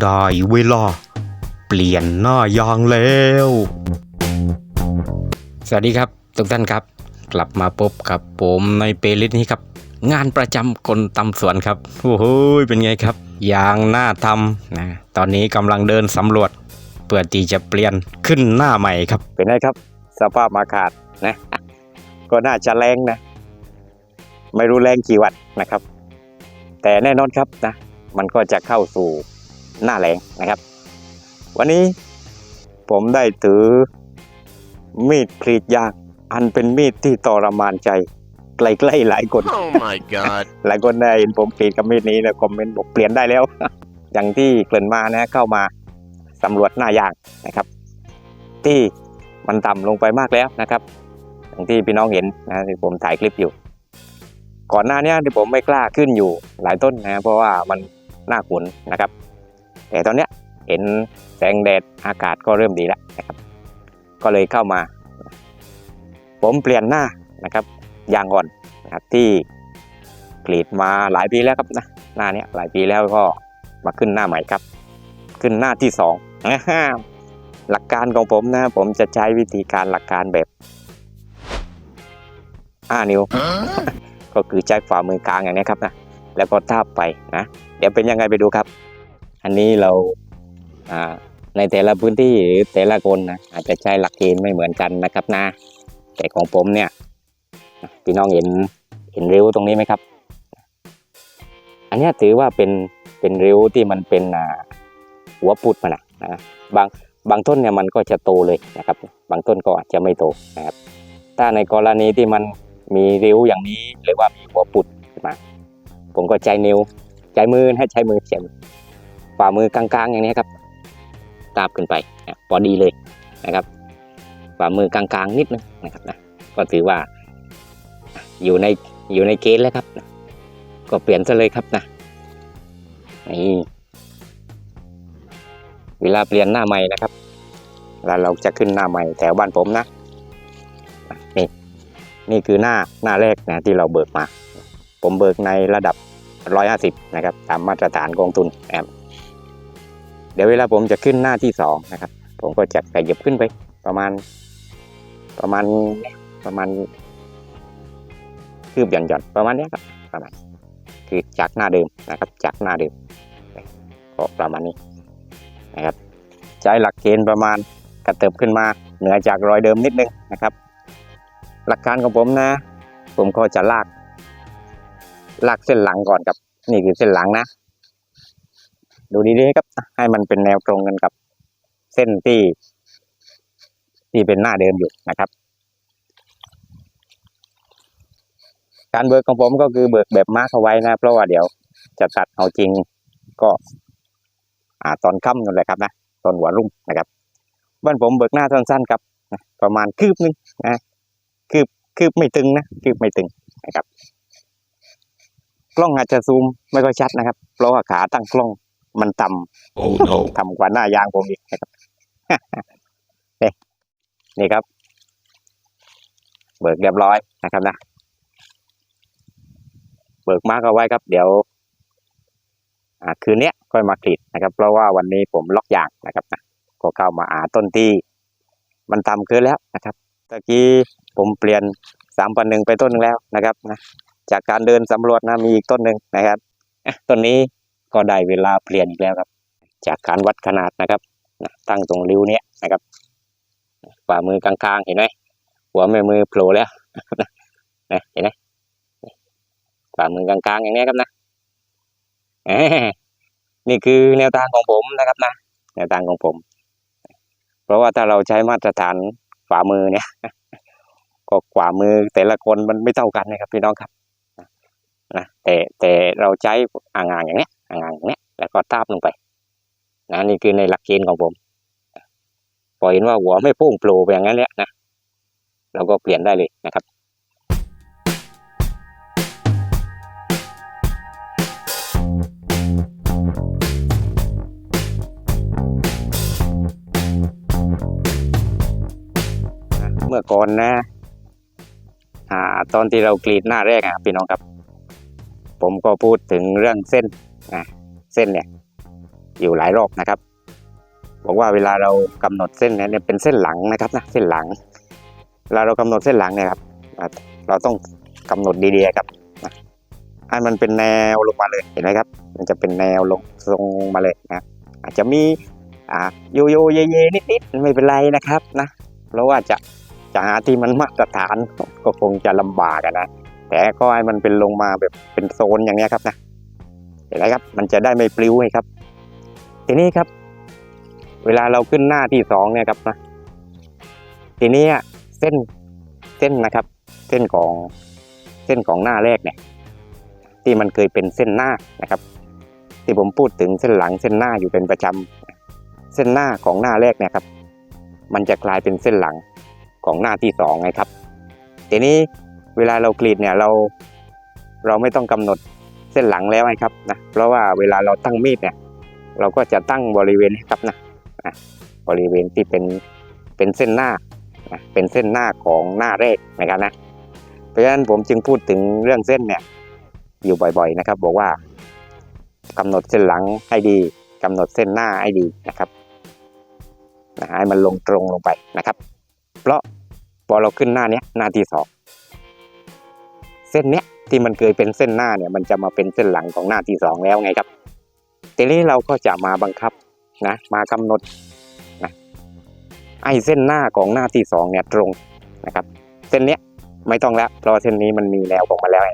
ได้เวลา เปลี่ยนหน้ายางแล้ว สวัสดีครับทุกท่านครับ กลับมาพบกับผมในเปลิสนี้ครับ งานประจำคนตำสวนครับ โอ้โหเป็นไงครับ ยางหน้าทำนะตอนนี้กำลังเดินสำรวจ เพื่อที่จะเปลี่ยนขึ้นหน้าใหม่ครับ เป็นไงครับ สภาพอากาศนะ ก็น่าจะแรงนะ ไม่รู้แรงกี่วัตต์นะครับ แต่แน่นอนครับนะ มันก็จะเข้าสู่ หน้าแรงนะครับ วันนี้ผมได้ถือมีดกรีดยางอันเป็นมีดที่ทรมานใจใกล้ๆหลายคน Oh my god. หลายคนได้เห็นผมกรีดกับมีดนี้นะคอมเมนต์บอกเปลี่ยนได้แล้ว อย่างที่เกริ่นมานะเข้ามาสำรวจหน้ายางนะครับ ที่มันต่ำลงไปมากแล้วนะครับอย่างที่พี่น้องเห็นนะที่ผมถ่ายคลิปอยู่ ก่อนหน้านี้ที่ผมไม่กล้าขึ้นอยู่หลายต้นนะเพราะว่ามันหน้าขุนนะครับ แต่ตอนเนี้ยเห็นแสงแดดอากาศก็เริ่มดีแล้วนะครับ ก็เลยเข้ามา ผมเปลี่ยนหน้านะครับยางอ่อนนะครับที่กรีดมาหลายปีแล้วครับนะหน้าเนี้ยหลายปีแล้วก็มาขึ้นหน้าใหม่ครับ ขึ้นหน้าที่สองหลักการของผมนะผมจะใช้วิธีการหลักการแบบห้านิ้ว Huh? ก็คือใช้ฝ่ามือกลางอย่างนี้ครับนะแล้วก็ทาบไปนะ เดี๋ยวเป็นยังไงไปดูครับ อันนี้เราอ่าในแต่ละพื้นที่หรือแต่ละคนนะอาจจะใช้หลักเกณฑ์ไม่เหมือนกันนะครับนะแต่ของผมเนี่ยพี่น้องเห็นเห็นริ้วตรงนี้ไหมครับ อันนี้ถือว่าเป็นเป็นริ้วที่มันเป็นอ่าหัวปุดมันนะนะบางบางต้นเนี่ยมันก็จะโตเลยนะครับ บางต้นก็อาจจะไม่โตนะครับ ถ้าในกรณีที่มันมีริ้วอย่างนี้หรือว่ามีหัวปุดมา ผมก็ใช้นิ้วใช้มือให้ใช้มือใช้มือ ฝ่ามือกลางๆอย่างนี้ครับตาบขึ้นไปพอดีเลยนะครับ ฝ่ามือกลางๆนิดนึงนะครับนะก็ถือว่าอยู่ในอยู่ในเกณฑ์แล้วครับนะก็เปลี่ยนซะเลยครับนะนี่เวลาเปลี่ยนหน้าใหม่นะครับแล้วเราจะขึ้นหน้าใหม่แถวบ้านผมนะนี่นี่คือหน้าหน้าแรกนะที่เราเบิกมา ผมเบิกในระดับ 150 นะครับ ตามมาตรฐานกองทุนนะครับ เดี๋ยวเวลาผมจะขึ้นหน้าที่สองนะครับ ผมก็จะขยับขึ้นไปประมาณ ประมาณประมาณคืบหย่อนหย่อนประมาณนี้ครับประมาณคือจากหน้าเดิมนะครับ จากหน้าเดิมก็ประมาณนี้นะครับ ใช้หลักเกณฑ์ประมาณกระเติบขึ้นมาเหนือจากรอยเดิมนิดนึงนะครับ หลักการของผมนะ ผมก็จะลาก ลากเส้นหลังก่อนครับ นี่คือเส้นหลังนะ ดูดีๆครับ ให้มันเป็นแนวตรงกันกับเส้นที่ ที่เป็นหน้าเดิมอยู่นะครับ การเบิกของผมก็คือเบิกแบบมาร์คเอาไว้นะ เพราะว่าเดี๋ยวจะตัดเอาจริงก็ อ่าตอนค่ำนั่นแหละครับนะตอนหัวรุ่งนะครับบ้านผมเบิกหน้าสั้นๆครับประมาณคืบนึงนะคืบคืบไม่ตึงนะคืบไม่ตึงนะครับ กล้องอาจจะซูมไม่ค่อยชัดนะครับ เพราะว่าขาตั้งกล้อง มันต่ำ Oh no. ต่ำกว่าหน้ายางผมอีกนะครับนี่นี่ครับ เบิกเรียบร้อยนะครับนะเบิกมาร์กเอาไว้ครับ เดี๋ยวอ่าคืนเนี้ยค่อยมากรีดนะครับ เพราะว่าวันนี้ผมล็อกยางนะครับนะก็เข้ามาอาต้นที่ มันต่ำเกินแล้วนะครับตะกี้ผมเปลี่ยนสามพันหนึ่งไปต้นหนึงแล้วนะครับนะจากการเดินสำรวจนะมีอีกต้นหนึ่งนะครับอะต้นนี้ ก็ได้เวลาเปลี่ยนอีกแล้วครับ จากการวัดขนาดนะครับตั้งตรงริ้วเนี้ยนะครับฝ่ามือกลางๆเห็นไหมหัวแม่มือโผล่แล้วนะเห็นไหมฝ่ามือกลางๆอย่างเนี้ยครับนะนี่คือแนวทางของผมนะครับนะแนวทางของผม เพราะว่าถ้าเราใช้มาตรฐานฝ่ามือเนี่ย ก็ขวามือแต่ละคนมันไม่เท่ากันนะครับพี่น้องครับนะแต่แต่เราใช้อ่างๆอย่างเนี้ยางๆอย่างเนี้ยแล้วก็ตาบลงไปนะนี่คือในหลักเกณฑ์ของผมพอเห็นว่าหัวไม่โป้งโปร่ไปอย่างนั้นเนี่ยนะเราก็เปลี่ยนได้เลยนะครับเมื่อก่อนนะอ่าตอนที่เรากรีดหน้าแรกอะพี่น้องครับ ผมก็พูดถึงเรื่องเส้น เส้นเนี่ยอยู่หลายรอบนะครับ บอกว่าเวลาเรากำหนดเส้นเนี่ยเป็นเส้นหลังนะครับนะเส้นหลังเวลาเรากำหนดเส้นหลังเนี่ยครับเราต้องกำหนดดีๆครับนะให้มันเป็นแนวลงมาเลยเห็นไหมครับ มันจะเป็นแนวลงทรงมาเลยนะอาจจะมีอ่าโยโยเยเยนิดๆไม่เป็นไรนะครับนะเพราะว่าจะจะหาที่มันมาตรฐานก็คงจะลำบากนะแต่ก็ให้มันเป็นลงมาแบบเป็นโซนอย่างเนี้ยครับนะ เห็นไหมครับ มันจะได้ไม่ปลิวไงครับ ทีนี้ครับ เวลาเราขึ้นหน้าที่สองเนี่ยครับนะทีนี้เส้นเส้นนะครับ เส้นของเส้นของหน้าแรกเนี่ย ที่มันเคยเป็นเส้นหน้านะครับ ที่ผมพูดถึงเส้นหลังเส้นหน้าอยู่เป็นประจำเส้นหน้าของหน้าแรกเนี่ยครับ มันจะกลายเป็นเส้นหลังของหน้าที่สองไงครับ ทีนี้เวลาเรากรีดเนี่ยเรา เราไม่ต้องกำหนด เส้นหลังแล้วไงครับนะเพราะว่าเวลาเราตั้งมีดเนี่ยเราก็จะตั้งบริเวณครับนะนะบริเวณที่เป็นเป็นเส้นหน้านะเป็นเส้นหน้าของหน้าแรกนะครับนะเพราะฉะนั้นผมจึงพูดถึงเรื่องเส้นเนี่ยอยู่บ่อยๆนะครับ บอกว่ากำหนดเส้นหลังให้ดีกำหนดเส้นหน้าให้ดีนะครับนะให้มันลงตรงลงไปนะครับ เพราะพอเราขึ้นหน้าเนี้ยหน้าที่สองเส้นเนี้ย ที่มันเคยเป็นเส้นหน้าเนี่ยมันจะมาเป็นเส้นหลังของหน้าที่สองแล้วไงครับ ทีนี้เราก็จะมาบังคับนะมากำหนดนะไอ้เส้นหน้าของหน้าที่สองเนี่ยตรงนะครับ เส้นเนี้ยไม่ต้องแล้วเพราะเส้นนี้มันมีแนวของมันแล้ว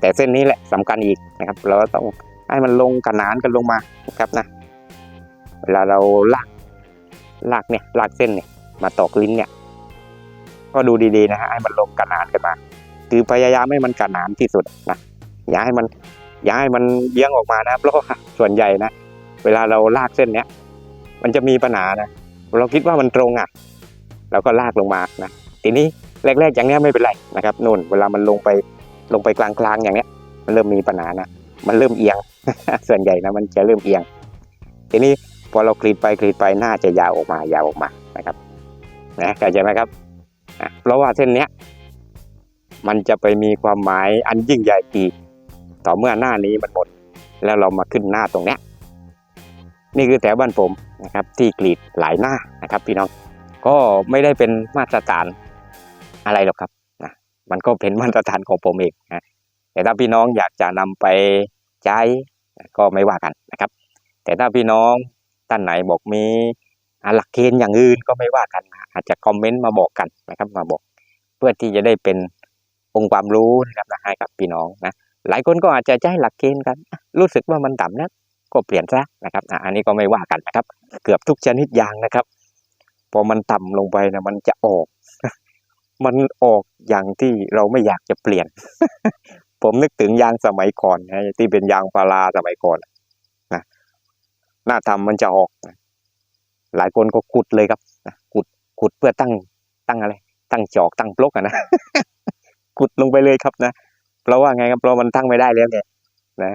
แต่เส้นนี้แหละสำคัญอีกนะครับ เราต้องให้มันลงขนานกันลงมานะครับนะเวลาเราลากลากเนี่ยลากเส้นเนี่ยมาตอกลิ้นเนี่ย ก็ดูดีๆนะฮะให้มันลงขนานกันมา คือพยายามให้มันขนานที่สุดนะอย่าให้มันอย่าให้มันเยี้ยงออกมานะเพราะว่าส่วนใหญ่นะเวลาเราลากเส้นเนี้ยมันจะมีปัญหานะเราคิดว่ามันตรงอะเราก็ลากลงมานะทีนี้แรกๆอย่างเนี้ยไม่เป็นไรนะครับนู่นเวลามันลงไปลงไปกลางๆอย่างเนี้ย มันเริ่มมีปัญหานะมันเริ่มเอียง ส่วนใหญ่นะมันจะเริ่มเอียง ทีนี้พอเรากรีดไปกรีดไปน้าจะยาวออกมายาวออกมานะครับนะเข้าใจไหมครับอะเพราะว่าเส้นเนี้ย มันจะไปมีความหมายอันยิ่งใหญ่อีก ต่อเมื่อหน้านี้มันหมด แล้วเรามาขึ้นหน้าตรงเนี้ยนี่คือแถวบ้านผมนะครับ ที่กรีดหลายหน้านะครับ พี่น้องก็ไม่ได้เป็นมาตรฐานอะไรหรอกครับนะมันก็เป็นมาตรฐานของผมเองนะแต่ถ้าพี่น้องอยากจะนำไปใช้ก็ไม่ว่ากันนะครับ แต่ถ้าพี่น้องท่านไหนบอกมีหลักเกณฑ์อย่างอื่นก็ไม่ว่ากัน อาจจะคอมเมนต์มาบอกกันนะครับ มาบอก เพื่อที่จะได้เป็น องค์ความรู้นะครับให้กับพี่น้องนะหลายคนก็อาจจะใช้หลักเกณฑ์กัน รู้สึกว่ามันต่ำนะก็เปลี่ยนซะนะครับอันนี้ก็ไม่ว่ากันนะครับ เกือบทุกชนิดยางนะครับ พอมันต่ำลงไปนะมันจะออก มันออกอย่างที่เราไม่อยากจะเปลี่ยน ผมนึกถึงยางสมัยก่อนนะที่เป็นยางพาราสมัยก่อนนะหน้าทำมันจะออกนะหลายคนก็ขุดเลยครับขุดขุดเพื่อตั้งตั้งอะไร ตั้งจอกตั้งปลกอะนะ ขุดลงไปเลยครับนะเพราะว่าไงครับเพราะมันตั้งไม่ได้แล้วไงนะ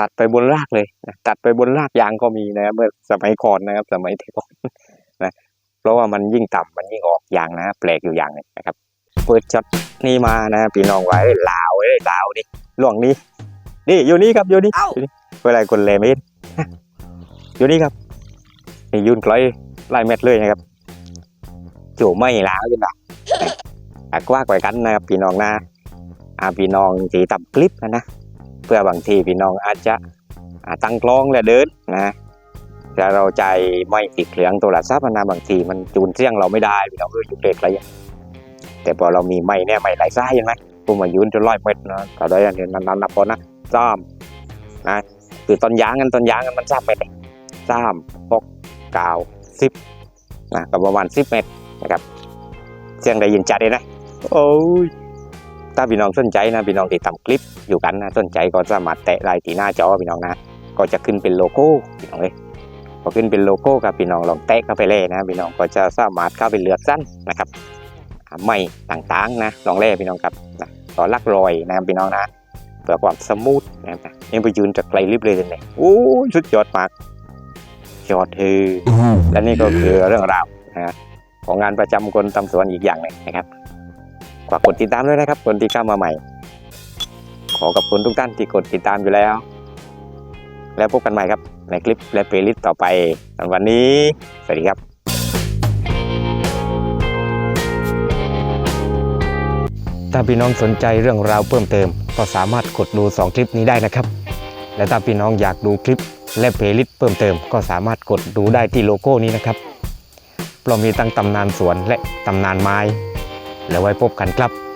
ตัดไปบนรากเลยนะตัดไปบนรากยางก็มีนะเมื่อสมัยก่อนนะครับ สมัยแต่ก่อนนะเพราะว่ามันยิ่งต่ำมันยิ่งออกยางนะแปลกอยู่อย่างหนึงนะครับ เปิดช็อตนี่มานะพี่น้องไว้ลาวเอ้ยลาวนี่ล่วงนี้นี่อยู่นี่ครับอยู่นี่อยู่นี่เวลาคนเลมิดอยู่นี่ครับนี่ยืนไกลไล่เม็ดเลยนะครับจู่ไม่ลาวจังหวะ อักว่าไว้กันนะครับพี่น้องนะอาพี่น้องที่ทำคลิปนะนะเพื่อบางทีพี่น้องอาจจะตั้งกล้องและเดินนะแต่เราใจไม่ติดเครื่องโทรศัพท์นะบางทีมันจูนเสียงเราไม่ได้พี่น้องเอออยู่เด็กอะไรอย่างแต่พอเรามีไม้เนี่ยไม้หลายสายเห็นไหมผมมายืนจนร้อยเมตรนะก็ได้อันนี้นั้นนับพอนะซ้ำนะคือตอนยางกันตอนยางกันมันสามเมตรซ้ำหกเก้าสิบนะก็ประมาณสิบเมตรนะครับเสียงได้ยินชัดเลยนะ โอ้ยถ้าพี่น้องสนใจนะพี่น้องที่ทำคลิปอยู่กันนะสนใจก็สามารถแตะไลน์ที่หน้าจอพี่น้องนะ ก็จะขึ้นเป็นโลโก้พี่น้องเลยพอขึ้นเป็นโลโก้ครับพี่น้องลองแตะเข้าไปเลยนะพี่น้องก็จะสามารถเข้าไปเลือกสั้นนะครับอ่าไม่ต่างๆนะลองเล่พี่น้องครับนะต่อลักรอยนะครับพี่น้องนะเพื่อความสมูทนะครับยังไปยืนจากไกลลิบเลยเลยโอ้ยสุดยอดมากยอดเธอและนี่ก็คือเรื่องราวนะของงานประจำคนทำสวนอีกอย่างหนึ่งนะครับ ฝากกดติดตามด้วยนะครับคนที่เข้ามาใหม่ ขอขอบคุณทุกท่านที่กดติดตามอยู่แล้ว แล้วพบกันใหม่ครับ ในคลิปและเพลย์ลิสต์ต่อไปสำหรับวันนี้ สวัสดีครับถ้าพี่น้องสนใจเรื่องราวเพิ่มเติม ก็สามารถกดดู 2 คลิปนี้ได้นะครับ และถ้าพี่น้องอยากดูคลิปและเพลย์ลิสต์เพิ่มเติม ก็สามารถกดดูได้ที่โลโก้นี้นะครับเพรามีตั้งตำนานสวนและตำนานไม้ แล้วไว้พบกันครับ